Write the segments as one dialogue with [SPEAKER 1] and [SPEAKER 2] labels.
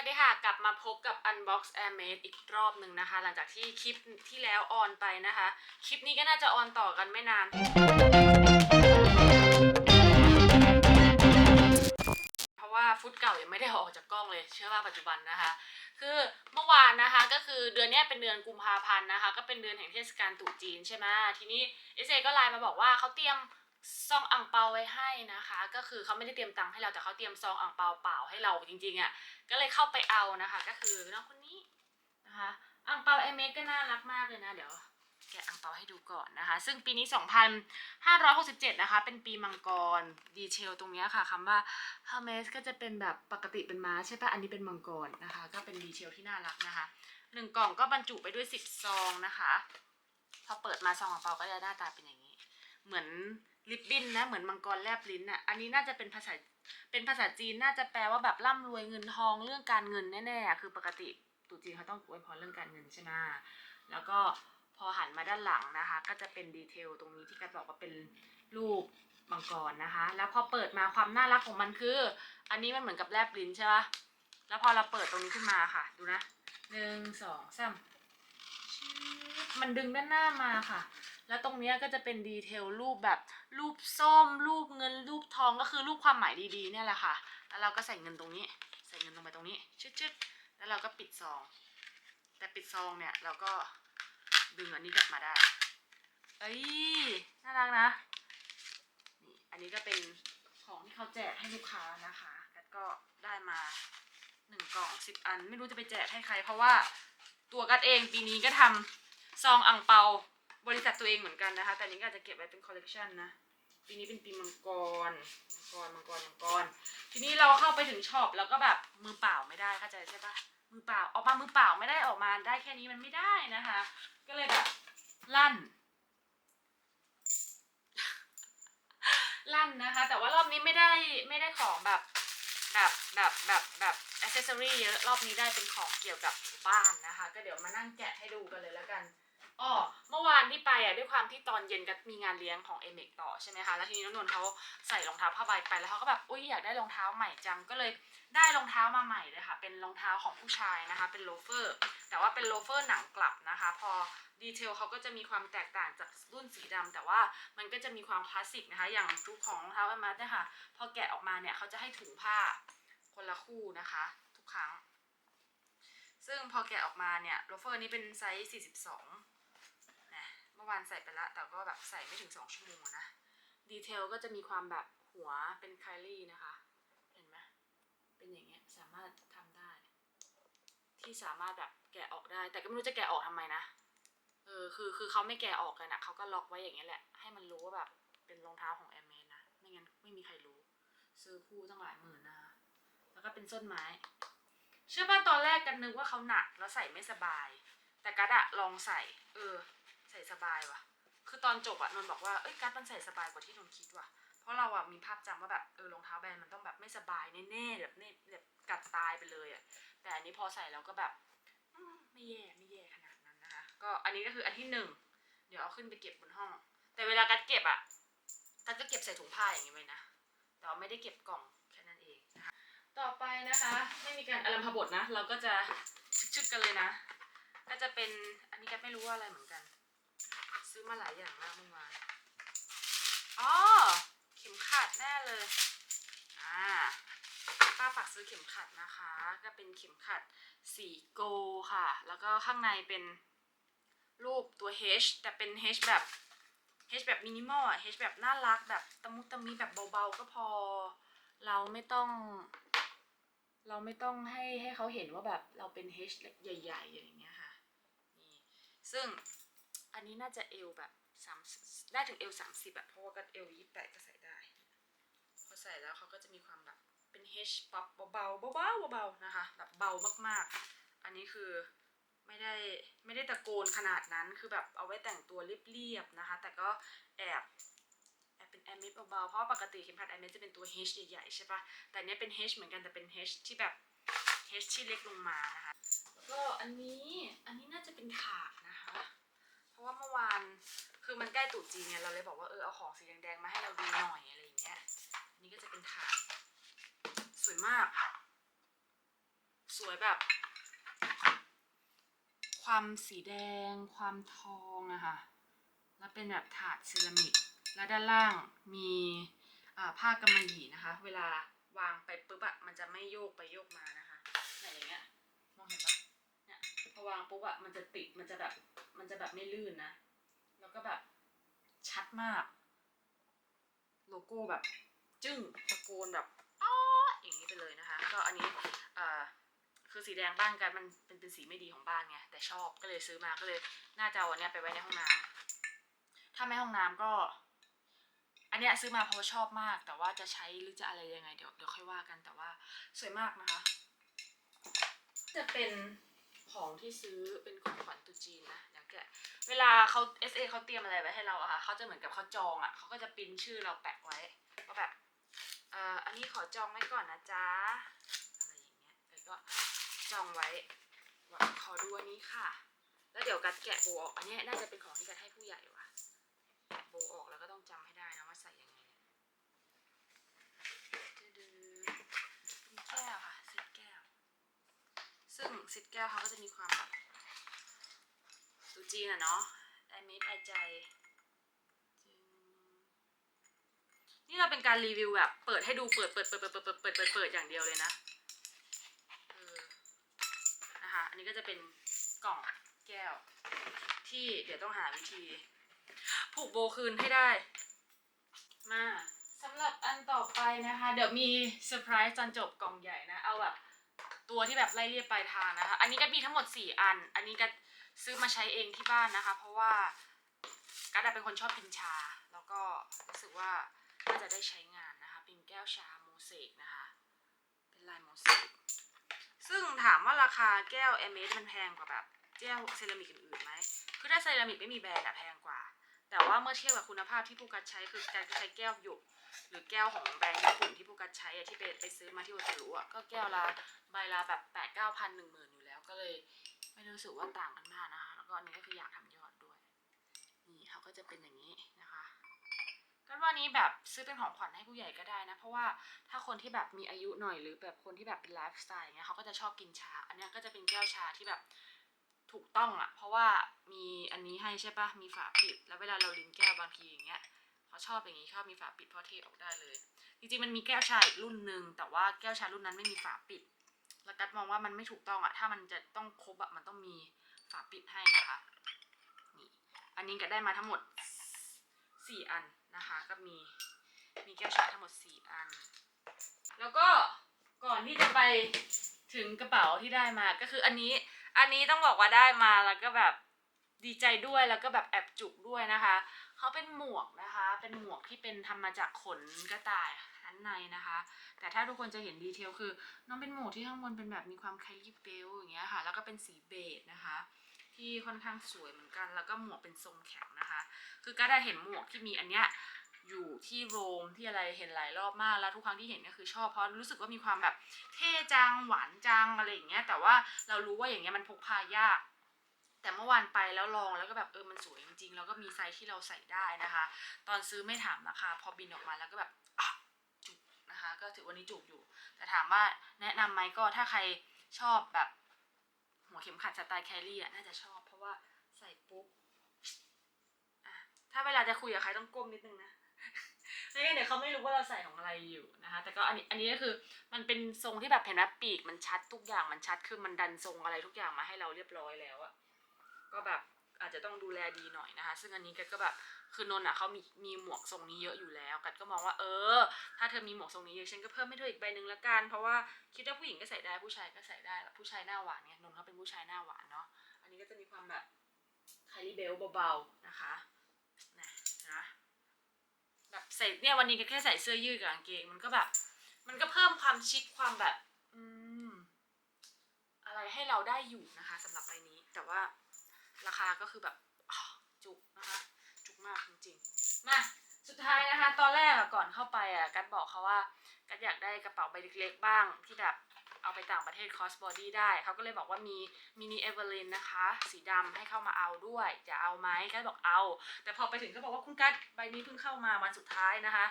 [SPEAKER 1] วัสดีค่ะ กลับมาพบกับ Unbox Airmade อีกรอบหนึ่งนะคะ หลังจากที่คลิปที่แล้วออนไปนะคะ คลิปนี้ก็น่าจะออนต่อกันไม่นาน เพราะว่าฟุตเก่ายังไม่ได้ออกจากกล้องเลย เชื่อว่าปัจจุบันนะคะ คือเมื่อวานนะคะก็คือเดือนนี้เป็นเดือนกุมภาพันธ์นะคะ ก็เป็นเดือนแห่งเทศกาลตรุษจีนใช่ไหมทีนี้เอเซก็ไลน์มาบอกว่าเขาเตรียม ซองอ่างเปาไว้ให้นะคะ ก็คือเขาไม่ได้เตรียมตังค์ให้เราแต่เขาเตรียมซองอ่างเปาเปล่าให้เราจริงๆอะ่ะก็เลยเข้าไปเอานะคะ ก็คือน้องคนนี้นะคะอ่างเปาไอเมกก็น่ารักมากเลยนะเดี๋ยวแกะอ่างเปาให้ดูก่อนนะคะ ซึ่งปีนี้ 2,567 นะคะ เป็นปีมังกร ดีเทลตรงเนี้ยค่ะคำว่า h e r m e s ก็จะเป็นแบบปกติเป็นม้าใช่ปะอันนี้เป็นมังกรนะคะ ก็เป็นดีเทลที่น่ารักนะคะหนึ่งกล่องก็บรรจุไปด้วยสิบซองนะคะ พอเปิดมาซองของเปาก็จะหน้าตาเป็นอย่างนี้ เหมือน ลิปบินนะเหมือนมังกรแลบลิ้นอะอันนี้น่าจะเป็นภาษาเป็นภาษาจีนน่าจะแปลว่าแบบร่ำรวยเงินทองเรื่องการเงินแน่ๆอะคือปกติตรุจีนเขาต้องอวยพรเรื่องการเงินใช่ไหมแล้วก็พอหันมาด้านหลังนะคะ ก็จะเป็นดีเทลตรงนี้ที่กัดบอกว่าเป็นรูปมังกรนะคะ แล้วพอเปิดมาความน่ารักของมันคือ อันนี้มันเหมือนกับแลบลิ้นใช่ปะแล้วพอเราเปิดตรงนี้ขึ้นมาค่ะ ดูนะหนึ่งสองสามชืดมันดึงด้านหน้ามาค่ะ แล้วตรงเนี้ยก็จะเป็นดีเทลรูปแบบรูปส้ม รูปเงินรูปทองก็คือรูปความหมายดีๆเนี่ยแหละค่ะ แล้วเราก็ใส่เงินตรงนี้ ใส่เงินลงไปตรงนี้ชึดๆแล้วเราก็ปิดซอง แต่ปิดซองเนี่ยเราก็ดึงอันนี้กลับมาได้ เอ้ยน่ารักนะนี่อันนี้ก็เป็นของที่เขาแจกให้ลูกค้านะคะแล้วก็ได้มาหนึ่งกล่องสิบอัน ไม่รู้จะไปแจกให้ใคร เพราะว่าตัวกัดเองปีนี้ก็ทำซองอ่งเปา บริษัทตัวเองเหมือนกันนะคะ แต่นี้ก็อาจจะเก็บไว้เป็นคอลเลกชันนะ ปีนี้เป็นปีมังกร มังกร มังกร มังกร ทีนี้เราเข้าไปถึงช็อปแล้วก็แบบมือเปล่าไม่ได้เข้าใจใช่ปะมือเปล่าออกมามือเปล่าไม่ได้ออกมาได้แค่นี้มันไม่ได้นะคะ ก็เลยแบบลั่น ลั่นนะคะ แต่ว่ารอบนี้ไม่ได้ไม่ได้ของแบบแบบแบบแบบแบบอ c เซสซอรี่เยอะรอบนี้ได้เป็นของเกี่ยวกับบ้านนะคะ ก็เดี๋ยวมานั่งแกะให้ดูกันเลยแล้วกัน อ๋อเมื่อวานที่ไปอะด้วยความที่ตอนเย็นก็มีงานเลี้ยงของเอเมกต่อใช่ไหมคะแล้วทีนี้น้องนนท์เขาใส่รองเท้าผ้าใบไปแล้วเขาก็แบบอุ้ยอยากได้รองเท้าใหม่จังก็เลยได้รองเท้ามาใหม่เลยค่ะ เป็นรองเท้าของผู้ชายนะคะ เป็นโลเฟอร์ แต่ว่าเป็นโลเฟอร์หนังกลับนะคะ พอดีเทลเขาก็จะมีความแตกต่างจากรุ่นสีดำแต่ว่ามันก็จะมีความคลาสสิกนะคะ อย่างรูปของรองเท้าแอมมัสเนี่ยค่ะ พอแกะออกมาเนี่ยเขาจะให้ถุงผ้าคนละคู่นะคะ ทุกครั้ง ซึ่งพอแกะออกมาเนี่ยโลเฟอร์นี้เป็นไซส์42 เมื่อวานใส่ไปละแต่ก็แบบใส่ไม่ถึง2ชั่วโมงนะ ดีเทลก็จะมีความแบบหัวเป็นไคลี่นะคะ เห็นไหมเป็นอย่างเงี้ยสามารถทำได้ ที่สามารถแบบแกะออกได้ แต่ก็ไม่รู้จะแกะออกทำไมนะ เออคือคือเขาไม่แกะออกกันอะเขาก็ล็อกไว้อย่างเงี้ยแหละ ให้มันรู้ว่าแบบเป็นรองเท้าของแอมเมนนะ ไม่งั้นไม่มีใครรู้ ซื้อคู่ตั้งหลายหมื่นนะคะ แล้วก็เป็นส้นไม้ เชื่อป่ะตอนแรกกันนึกว่าเขาหนักแล้วใส่ไม่สบาย แต่กัดอะลองใส่ เออ ส่สบายว่ะ คือตอนจบอะนนท์บอกว่า เอ้ยกัดมันใส่สบายกว่าที่นนท์คิดว่ะ เพราะเราอะมีภาพจำว่าแบบเออรองเท้าแบรนด์มันต้องแบบไม่สบายแน่ๆแบบเน่แบบกัดตายไปเลยอะแต่อันนี้พอใส่แล้วก็แบบอืมไม่แย่ไม่แย่ขนาดนั้นนะคะ ก็อันนี้ก็คืออันที่หนึ่งเดี๋ยวเอาขึ้นไปเก็บบนห้อง แต่เวลากัดเก็บอะกัดก็เก็บใส่ถุงผ้าอย่างนี้ไว้นะแต่ว่าไม่ได้เก็บกล่องแค่นั้นเองนะคะ ต่อไปนะคะไม่มีการอลัมพบทนะ เราก็จะชึกๆกันเลยนะ ก็จะเป็นอันนี้กัดไม่รู้ว่าอะไรเหมือนกัน ซื้อมาหลายอย่างมากเมื่อวานอ๋อเข็มขัดแน่เลย อ่า ป้าฝากซื้อเข็มขัดนะคะ ก็เป็นเข็มขัดสีโกลด์ค่ะ แล้วก็ข้างในเป็นรูปตัว H แต่เป็น H แบบ H แบบมินิมอลอะ H แบบน่ารักแบบตะมุตะมีแบบเบาๆก็พอ เราไม่ต้อง เราไม่ต้องให้ให้เขาเห็นว่าแบบเราเป็น H ใหญ่ ๆ อย่างเงี้ยค่ะ นี่ ซึ่ง อันนี้น่าจะเอวแบบสามได้ถึงเอวสามสิบอะเพราะว่าก็เอวยี่แปดก็ใส่ได้ พอใส่แล้วเขาก็จะมีความแบบเป็น H ป๊อปเบาๆเบาๆเบาๆนะคะ แบบเบามากๆ อันนี้คือไม่ได้ไม่ได้ตะโกนขนาดนั้นคือแบบเอาไว้แต่งตัวเรียบๆนะคะ แต่ก็แอบแอบเป็นแอมเมดเบาๆเพราะปกติเข็มขัดแอมเมดจะเป็นตัว H ใหญ่ๆใช่ปะแต่อันเนี้ยเป็น H เหมือนกันแต่เป็น H ที่แบบ H ที่เล็กลงมานะคะแล้วก็อันนี้อันนี้น่าจะเป็นถา ว่าเมื่อวาน คือมันใกล้ตรุษจีนเนี่ยเราเลยบอกว่าเออเอาของสีแดงๆมาให้เราดูหน่อยอะไรอย่างเงี้ยนนี้ก็จะเป็นถาดสวยมาก สวยแบบ ความสีแดง ความทองอะค่ะแล้วเป็นแบบถาดเซรามิก แล้วด้านล่างมีผ้ากำมะหยี่นะคะ เวลาวางไปปุ๊บอะมันจะไม่โยกไปโยกมานะคะเนี่ยอย่างเงี้ยมองเห็นปะเนี่ยพอวางปุ๊บอะมันจะติดมันจะแบบ มันจะแบบไม่ลื่นนะ แล้วก็แบบชัดมาก โลโก้แบบ จึ้งตะโกนแบบอ้ออย่างนี้ไปเลยนะคะ ก็อันนี้เอ่อคือสีแดงบ้านกันมันเป็นเป็นสีไม่ดีของบ้านไงแต่ชอบก็เลยซื้อมาก็เลยน่าจะเอาอันนี้ไปไว้ในห้องน้ำถ้าไม่ห้องน้ำก็ อันเนี้ยซื้อมาเพราะว่าชอบมาก แต่ว่าจะใช้หรือจะอะไรยังไงเดี๋ยวเดี๋ยวค่อยว่ากันแต่ว่าสวยมากนะคะ จะเป็น ของที่ซื้อเป็นของขวัญตุ๊จีนนะอย่างแกะเวลาเขา SA เขาเตรียมอะไรไว้ให้เราอะค่ะเขาจะเหมือนกับเขาจองอะเขาก็จะปริ้นชื่อเราแปะไว้ว่าแบบเอ่ออันนี้ขอจองไว้ก่อนนะจ๊ะอะไรอย่างเงี้ยแล้วก็จองไว้ว่าขอดูอันนี้ค่ะ แล้วเดี๋ยวกัดแกะโบออกอันเนี้ยน่าจะเป็นของที่กัดให้ผู้ใหญ่ว่ะแกะโบออกแล้วก็ต้องจำให้ได้นะว่าใส่ยังไงเนี่ยดื้อๆมีแก้วค่ะเซตแก้ว ซึ่ง เซตแก้วเขาก็จะมีความแบบตูจีนอะเนาะไอเมดไอใจนี่เราเป็นการรีวิวแบบ เปิดให้ดูเปิดเปิดเปิดเปิดเปิดเปิดเปิดเปิดเปิดอย่างเดียวเลยนะเออนะคะอันนี้ก็จะเป็นกล่องแก้ว ที่เดี๋ยวต้องหาวิธี ผูกโบคืนให้ได้ มาสำหรับอันต่อไปนะคะ เดี๋ยวมีเซอร์ไพรส์ตอนจบกล่องใหญ่นะ เอาแบบ ตัวที่แบบไล่เรียบปลายทางนะคะ อันนี้ก็มีทั้งหมด 4 อัน อันนี้ก็ซื้อมาใช้เองที่บ้านนะคะ เพราะว่ากัดเป็นคนชอบกินชา แล้วก็รู้สึกว่าน่าจะได้ใช้งานนะคะ เป็นแก้วชาโมเสกนะคะ เป็นลายโมเสก ซึ่งถามว่าราคาแก้วแอมเมสมันแพงกว่าแบบแก้วเซรามิกอื่นๆไหม คือถ้าเซรามิกไม่มีแบรนด์อะแพงกว่า แต่ว่าเมื่อเทียบกับคุณภาพที่ผู้กัดใช้คือการใช้แก้วหยกหรือแก้วของแบรนด์ญี่ปุ่นที่ผู้กัดใช้อะที่ไปไปซื้อมาที่โอซารุอะก็แก้วละใบละแบบแปดเก้าพันหนึ่งหมื่นอยู่แล้วก็เลยไม่รู้สึกว่าต่างกันมากนะคะแล้วก็อันนี้ก็คืออยากทำยอดด้วยนี่เขาก็จะเป็นอย่างนี้นะคะก็ว่านี้แบบซื้อเป็นของขวัญให้ผู้ใหญ่ก็ได้นะ เพราะว่าถ้าคนที่แบบมีอายุหน่อยหรือแบบคนที่แบบเป็นไลฟ์สไตล์อย่างเงี้ยเขาก็จะชอบกินชา อันนี้ก็จะเป็นแก้วชาที่แบบถูกต้องอะเพราะว่า ให้ใช่ปะมีฝาปิด แล้วเวลาเราลิ้นแก้วบางทีอย่างเงี้ยเขาชอบอย่างงี้ชอบมีฝาปิดเพราะเทออกได้เลย จริงๆมันมีแก้วชาอีกรุ่นหนึ่งแต่ว่าแก้วชารุ่นนั้นไม่มีฝาปิด แล้วกัดมองว่ามันไม่ถูกต้องอะถ้ามันจะต้องครบอะมันต้องมีฝาปิดให้นะคะ นี่ อันนี้ก็ได้มาทั้งหมดสี่อันนะคะ ก็มี มีแก้วชาทั้งหมดสี่อัน แล้วก็ก่อนที่จะไปถึงกระเป๋าที่ได้มา ก็คืออันนี้ อันนี้ต้องบอกว่าได้มาแล้วก็แบบ ดีใจด้วยแล้วก็แบบแอบจุกด้วยนะคะเขาเป็นหมวกนะคะ เป็นหมวกที่เป็นทำมาจากขนกระต่ายชั้นในนะคะ แต่ถ้าทุกคนจะเห็นดีเทลคือน้องเป็นหมวกที่ข้างบนเป็นแบบมีความไคลี่เบลอย่างเงี้ยค่ะ แล้วก็เป็นสีเบจนะคะ ที่ค่อนข้างสวยเหมือนกัน แล้วก็หมวกเป็นทรงแข็งนะคะ คือก็ได้เห็นหมวกที่มีอันเนี้ยอยู่ที่โรงที่อะไรเห็นหลายรอบมากแล้วทุกครั้งที่เห็นก็คือชอบเพราะรู้สึกว่ามีความแบบเท่จังหวานจังอะไรอย่างเงี้ยแต่ว่าเรารู้ว่าอย่างเงี้ยมันพกพายาก แต่เมื่อวานไปแล้วลองแล้วก็แบบเออมันสวยจริงๆ แล้วก็มีไซส์ที่เราใส่ได้นะคะ ตอนซื้อไม่ถามราคาพอบินออกมาแล้วก็แบบจุกนะคะ ก็ถือวันนี้จุกอยู่ แต่ถามว่าแนะนำไหมก็ถ้าใครชอบแบบ หัวเข็มขัดสไตล์แคลรี่อะน่าจะชอบเพราะว่าใส่ปุ๊บถ้าเวลาจะคุยกับใครต้องก้มนิดนึงนะไม่งั้นเดี๋ยวเขาไม่รู้ว่าเราใส่ของอะไรอยู่นะคะ แต่ก็อันนี้อันนี้ก็คือมันเป็นทรงที่แบบเห็นไหมปีกมันชัดทุกอย่างมันชัดคือมันดันทรงอะไรทุกอย่างมาให้เราเรียบร้อยแล้วอะ ก็แบบอาจจะต้องดูแลดีหน่อยนะคะ ซึ่งอันนี้กัดก็แบบคือนนอะเขามีมีหมวกทรงนี้เยอะอยู่แล้ว กัดก็มองว่าเออ ถ้าเธอมีหมวกทรงนี้เยอะฉันก็เพิ่มให้เธออีกใบหนึ่งละกัน เพราะว่าคิดว่าผู้หญิงก็ใส่ได้ผู้ชายก็ใส่ได้แล้วผู้ชายหน้าหวานเนี่ยนนท์เขาเป็นผู้ชายหน้าหวานเนาะ อันนี้ก็จะมีความแบบไคลี่เบลเบาๆนะคะนะนะแบบใส่เนี่ยวันนี้ก็แค่ใส่เสื้อยืดกับกางเกงมันก็แบบ มันก็เพิ่มความชิคความแบบ อืม อะไรให้เราได้อยู่นะคะสำหรับใบนี้แต่ว่า ราคาก็คือแบบจุกนะคะจุกมากจริงๆ มาสุดท้ายนะคะ ตอนแรกอะก่อนเข้าไปอะกัดบอกเขาว่ากัดอยากได้กระเป๋าใบเล็กๆบ้าง ที่แบบเอาไปต่างประเทศ cross body ได้ เขาก็เลยบอกว่ามีมินิเอเวอร์ลินนะคะ สีดำให้เข้ามาเอาด้วย จะเอาไหมกัดบอกเอา แต่พอไปถึงก็บอกว่าคุณกัดใบนี้เพิ่งเข้ามาวันสุดท้ายนะคะ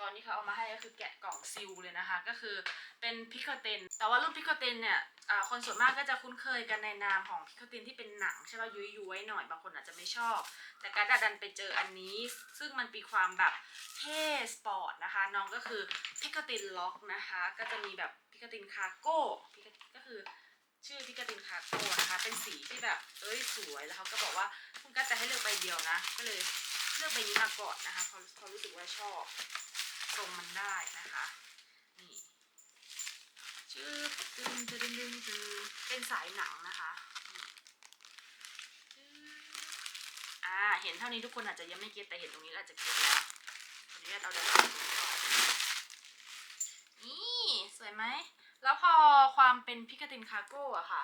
[SPEAKER 1] ตอนนี้เขาเอามาให้ก็คือแกะกล่องซิลเลยนะคะ ก็คือเป็นพิคเตนแต่ว่ารุ่นพิคเตนเนี่ยอ่าคนส่วนมากก็จะคุ้นเคยกันในนามของพิคเตนที่เป็นหนังใช่ป่ะยุยยุยๆหน่อยบางคนอาจจะไม่ชอบ แต่การดดันไปเจออันนี้ ซึ่งมันมีความแบบเท่สปอร์ตนะคะน้องก็คือพิคตินล็อกนะคะ ก็จะมีแบบพิคตินคาโก้ก็คือชื่อพิคตินคาโก้นะคะ เป็นสีที่แบบ เอ้ยสวย แล้วเขาก็บอกว่าคุณก็จะให้เลือกใบเดียวนะ ก็เลยเลือกใบนี้มาก่อนนะคะพราะเพราะรู้สึกว่าชอบ ทรงมันได้นะคะ นี่ชื่อดึงดึงดึงดึงดึงเป็นสายหนังนะคะอ่า เห็นเท่านี้ทุกคนอาจจะยังไม่เก็ตแต่เห็นตรงนี้อาจจะเก็ตแล้วขออนุญาตเอาดันตรงนี้ก่อนนี่สวยไหม แล้วพอความเป็นพิกาตินคาร์โก้อะค่ะ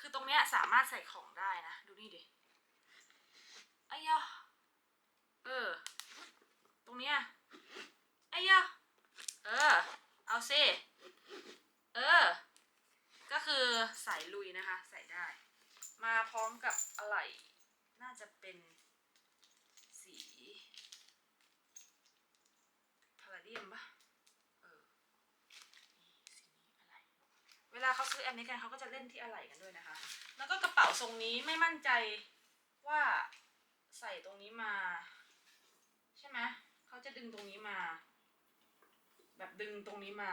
[SPEAKER 1] คือตรงเนี้ยสามารถใส่ของได้นะ ดูนี่ดิอ้ยเออ ตรงเนี้ย ไอ้ยะเออ เอาซิเออ ก็คือสายลุยนะคะ ใส่ได้ มาพร้อมกับอะไหล่น่าจะเป็นสีพาราเดียมปะเออนี่สีนี้อะไร เวลาเขาซื้อแอมนี้กันเขาก็จะเล่นที่อะไหล่กันด้วยนะคะ แล้วก็กระเป๋าทรงนี้ไม่มั่นใจว่าใส่ตรงนี้มา ใช่ไหมเขาจะดึงตรงนี้มา แบบดึงตรงนี้มา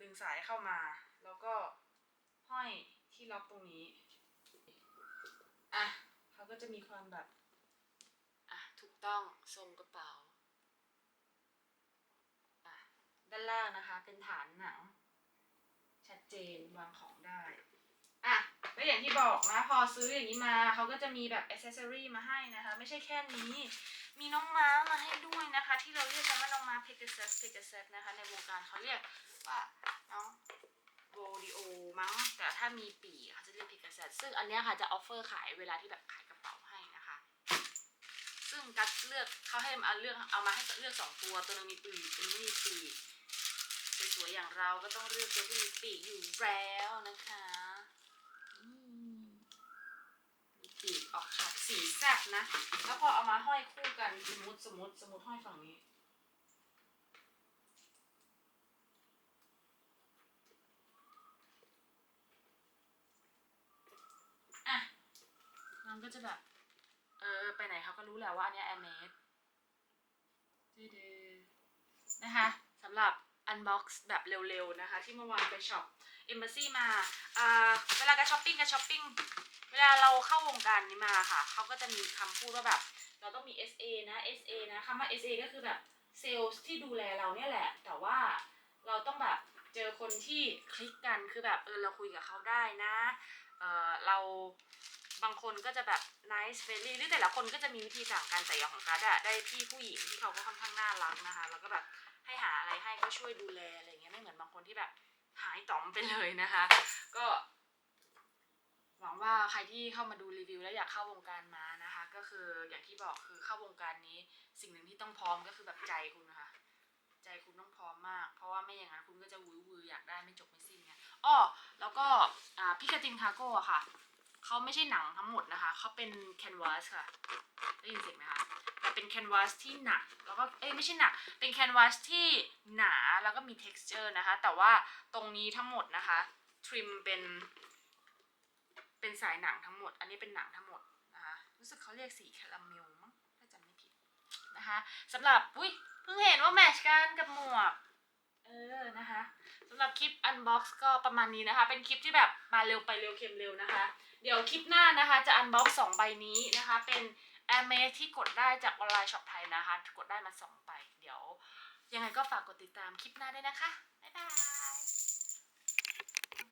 [SPEAKER 1] ดึงสายเข้ามา แล้วก็ห้อยที่ล็อกตรงนี้ อะเขาก็จะมีความแบบ อะ ถูกต้องทรงกระเป๋า อะ ด้านล่างนะคะ เป็นฐานหนัง ชัดเจนวางของได้ ก็อย่างที่บอกนะ พอซื้ออย่างนี้มาเขาก็จะมีแบบอ c เซสซอรี่มาให้นะคะ ไม่ใช่แค่นี้ มีน้องม้ามาให้ด้วยนะคะ ที่เราเรียกกันว่าน้องม้าเพก a ซัสเพก a ซัสนะคะ ในวงการเขาเรียกว่าน้องโบดิโอมั้งแต่ถ้ามีปีเขาจะเรียกเพก a ซัสซึ่งอันนี้ค่ะจะออฟเฟอร์ขายเวลาที่แบบขายกระเป๋าให้นะคะ ซึ่งกัดเลือกเขาให้เอาเลือกเอามาให้เลือกสองตัวตัวนึงมีปีกตัวนึงไม่มีปีกสวยๆอย่างเราก็ต้องเลือกตัวที่มีปีกอยู่แล้วนะคะอืมมีปีก อกขับสีแซ่บนะ แล้วพอเอามาห้อยคู่กันสมมติสมมติสมมติห้อยฝั่งนี้ อะ มันก็จะแบบ เออ ไปไหนเขาก็รู้แหละว่าอันเนี้แอร์เมสนะคะสำหรับอันบ็อกซ์แบบเร็วๆนะคะ ที่เมื่อวานไปช็อปเอมบ s ซี่มาอ่าเวลาการช้อปปิ้งการช้อปปิ้ง เวลาเราเข้าวงการนี้มาค่ะ เขาก็จะมีคำพูดว่าแบบ เราต้องมี SA นะ SA นะคำว่า SA ก็คือแบบเซลล์ที่ดูแลเราเนี่ยแหละ แต่ว่าเราต้องแบบเจอคนที่คลิกกันคือแบบเออเราคุยกับเขาได้นะเออเราบางคนก็จะแบบ nice friendly หรือแต่ละคนก็จะมีวิธีต่างกันแต่อย่างของกัสอะได้พี่ผู้หญิงที่เขาก็ค่อนข้างน่ารักนะคะ แล้วก็แบบให้หาอะไรให้ก็ช่วยดูแลอะไรเงี้ยไม่เหมือนบางคนที่แบบหายต่อมไปเลยนะคะ ก็ หวังว่าใครที่เข้ามาดูรีวิวแล้วอยากเข้าวงการมานะคะ ก็คืออย่างที่บอกคือเข้าวงการนี้ สิ่งหนึ่งที่ต้องพร้อมก็คือแบบใจคุณนะคะใจคุณต้องพร้อมมาก เพราะว่าไม่อย่างนั้นคุณก็จะวือวืออยากได้ไม่จบไม่สิ้นไงอ้อแล้วก็อ่าพิกาตินคาโก้อะค่ะเขาไม่ใช่หนังทั้งหมดนะคะเขาเป็นแคนวาสค่ะได้ยินเสียงไหมคะแต่เป็นแคนวาสที่หนักแล้วก็เอ้ยไม่ใช่หนักเป็นแคนวาสที่หนาแล้วก็มี texture นะคะ แต่ว่าตรงนี้ทั้งหมดนะคะทริมเป็น เป็นสายหนังทั้งหมด อันนี้เป็นหนังทั้งหมดนะคะรู้สึกเขาเรียกสีคาราเมลมั้งถ้าจำไม่ผิดนะคะสำหรับอุ้ยเพิ่งเห็นว่าแมชกันกับหมวกเออนะคะสำหรับคลิป unbox ก็ประมาณนี้นะคะ เป็นคลิปที่แบบมาเร็วไปเร็วเค็มเร็วนะคะ เดี๋ยวคลิปหน้านะคะจะ unbox สองใบนี้นะคะ เป็น a m a z ที่กดได้จากออนไลน์ช็อปไทยนะคะ กดได้มาสองใบเดี๋ยว ยังไงก็ฝากกดติดตามคลิปหน้าด้วยนะคะ บ๊ายบาย